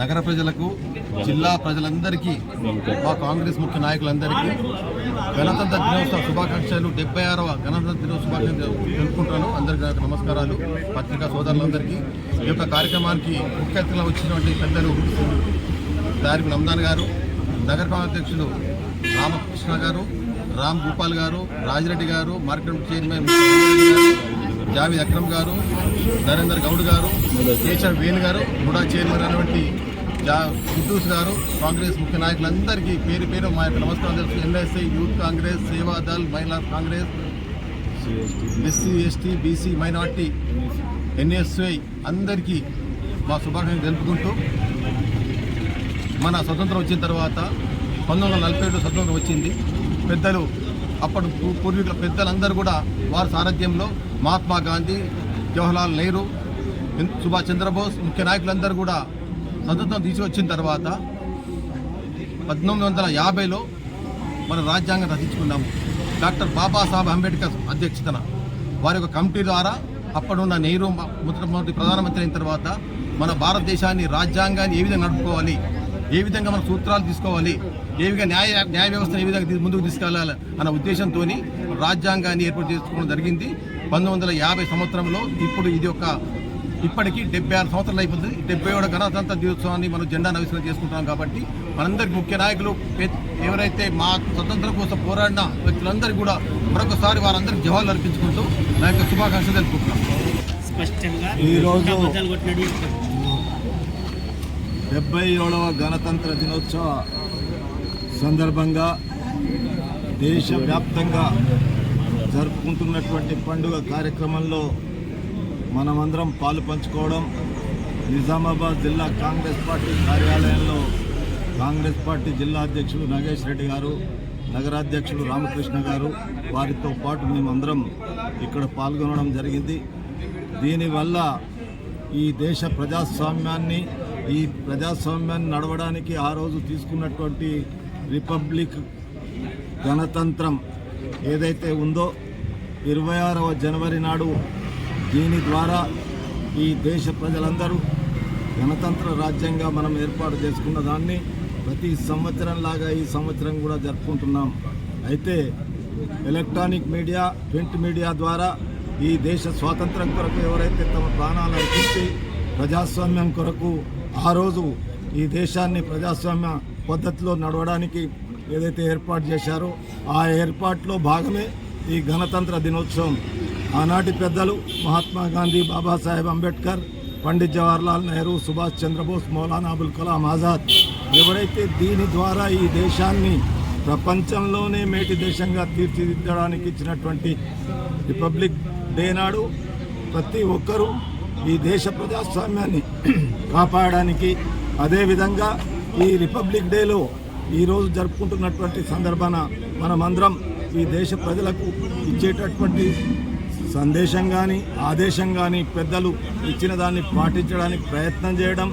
నగర ప్రజలకు జిల్లా ప్రజలందరికీ మా కాంగ్రెస్ ముఖ్య నాయకులందరికీ గణతంత్ర దినోత్సవ శుభాకాంక్షలు. డెబ్బై ఆరవ గణతంత్ర దినోత్సవ శుభాకాంక్షలు తెలుపుకుంటాను అందరికీ నాకు నమస్కారాలు. పత్రికా సోదరులందరికీ ఈ యొక్క కార్యక్రమానికి ముఖ్య అతిథిగా వచ్చినటువంటి పెద్దలు దారికి నందాన్ గారు నగర అధ్యక్షులు రామకృష్ణ గారు రామ్ గోపాల్ గారు రాజిరెడ్డి గారు మార్కెట్ చైర్మన్ గారు జావేద్ అక్రమ్ గారు నరేందర్ గౌడ్ గారు కేశవ్ వేణు గారు కూడా చైర్మన్ అనేటువంటి జా కుద్దూస్ గారు కాంగ్రెస్ ముఖ్య నాయకులందరికీ పేరు పేరు మా యొక్క నమస్కారం తెలుసు ఎన్ఎస్ఐ యూత్ కాంగ్రెస్ సేవాదల్ మహిళా Congress SC ST BC minority NSI అందరికీ మా శుభాకాంక్షలు తెలుపుకుంటూ మన స్వతంత్రం వచ్చిన తర్వాత పంతొమ్మిది వందల నలభై ఏడు స్వతంత్రం వచ్చింది. పెద్దలు అప్పటి పూర్వీకుల పెద్దలందరూ కూడా వారి సారథ్యంలో మహాత్మా గాంధీ జవహర్లాల్ నెహ్రూ సుభాష్ చంద్రబోస్ ముఖ్య నాయకులందరూ కూడా స్వతంత్రం తీసుకొచ్చిన తర్వాత పద్దెనిమిది వందల యాభైలో మన రాజ్యాంగం రచించుకున్నాము. డాక్టర్ బాబాసాహెబ్ అంబేద్కర్ అధ్యక్షతన. వారి యొక్క కమిటీ ద్వారా అప్పుడున్న నెహ్రూ మ- మొట్టమొదటి ప్రధానమంత్రి అయిన తర్వాత మన భారతదేశాన్ని రాజ్యాంగాన్ని ఏ విధంగా నడుపుకోవాలి ఏ విధంగా మన సూత్రాలు తీసుకోవాలి? ఏ విధంగా న్యాయ న్యాయ వ్యవస్థను ఏ విధంగా ముందుకు తీసుకెళ్ళాలి అన్న ఉద్దేశంతో రాజ్యాంగాన్ని ఏర్పాటు చేసుకోవడం జరిగింది. పంతొమ్మిది వందల యాభై సంవత్సరంలో ఇప్పుడు ఇది ఒక ఇప్పటికీ డెబ్బై ఆరు సంవత్సరాలు అయిపోతుంది. డెబ్బై ఏడు గణతంత్ర దినోత్సవాన్ని మనం జెండా ఆవిష్కరణ చేసుకుంటున్నాం కాబట్టి మనందరికి ముఖ్య నాయకులు ఎవరైతే మా స్వతంత్రం కోసం పోరాడిన వ్యక్తులందరికీ కూడా మరొకసారి వారందరికీ జవాబులు అర్పించుకుంటూ నా యొక్క శుభాకాంక్షలు తెలుపుకుంటున్నాం. స్పష్టంగా ఈరోజు డెబ్బై ఏడవ గణతంత్ర దినోత్సవ సందర్భంగా దేశవ్యాప్తంగా జరుపుకుంటున్నటువంటి పండుగ కార్యక్రమంలో మనమందరం పాలు పంచుకోవడం నిజామాబాద్ జిల్లా కాంగ్రెస్ పార్టీ కార్యాలయంలో కాంగ్రెస్ పార్టీ జిల్లా అధ్యక్షుడు నాగేష్ రెడ్డి గారు నగరాధ్యక్షుడు రామకృష్ణ గారు వారితో పాటు మేమందరం ఇక్కడ పాల్గొనడం జరిగింది. దీనివల్ల ఈ దేశ ప్రజాస్వామ్యాన్ని ఈ ప్రజాస్వామ్యాన్ని నడవడానికి ఆ రోజు తీసుకున్నటువంటి రిపబ్లిక్ గణతంత్రం ఏదైతే ఉందో ఇరవై ఆరవ జనవరి నాడు దీని ద్వారా ఈ దేశ ప్రజలందరూ గణతంత్ర రాజ్యంగా మనం ఏర్పాటు చేసుకున్న దాన్ని ప్రతి సంవత్సరం లాగా ఈ సంవత్సరం కూడా జరుపుకుంటున్నాం. అయితే ఎలక్ట్రానిక్ మీడియా ప్రింట్ మీడియా ద్వారా ఈ దేశ స్వాతంత్రం కొరకు ఎవరైతే తమ ప్రాణాలు అర్పించి ప్రజాస్వామ్యం కొరకు ఆ రోజు ఈ దేశాన్ని ప్రజాస్వామ్య పద్ధతిలో నడవడానికి ఏదైతే ఏర్పాటు చేశారో ఆ ఏర్పాటులో భాగమే ఈ గణతంత్ర దినోత్సవం. ఆనాటి పెద్దలు మహాత్మా గాంధీ బాబాసాహెబ్ అంబేద్కర్ పండిత్ జవహర్లాల్ నెహ్రూ సుభాష్ చంద్రబోస్ మౌలానా అబుల్ కలాం ఆజాద్ ఎవరైతే దీని ద్వారా ఈ దేశాన్ని ప్రపంచంలోనే మేటి దేశంగా తీర్చిదిద్దడానికి ఇచ్చినటువంటి రిపబ్లిక్ డే నాడు ప్రతి ఒక్కరూ ఈ దేశ ప్రజాస్వామ్యాన్ని కాపాడడానికి అదేవిధంగా ఈ రిపబ్లిక్ డేలో ఈరోజు జరుపుకుంటున్నటువంటి సందర్భాన మనమందరం ఈ దేశ ప్రజలకు ఇచ్చేటటువంటి సందేశం కానీ ఆదేశం కానీ పెద్దలు ఇచ్చిన దాన్ని పాటించడానికి ప్రయత్నం చేయడం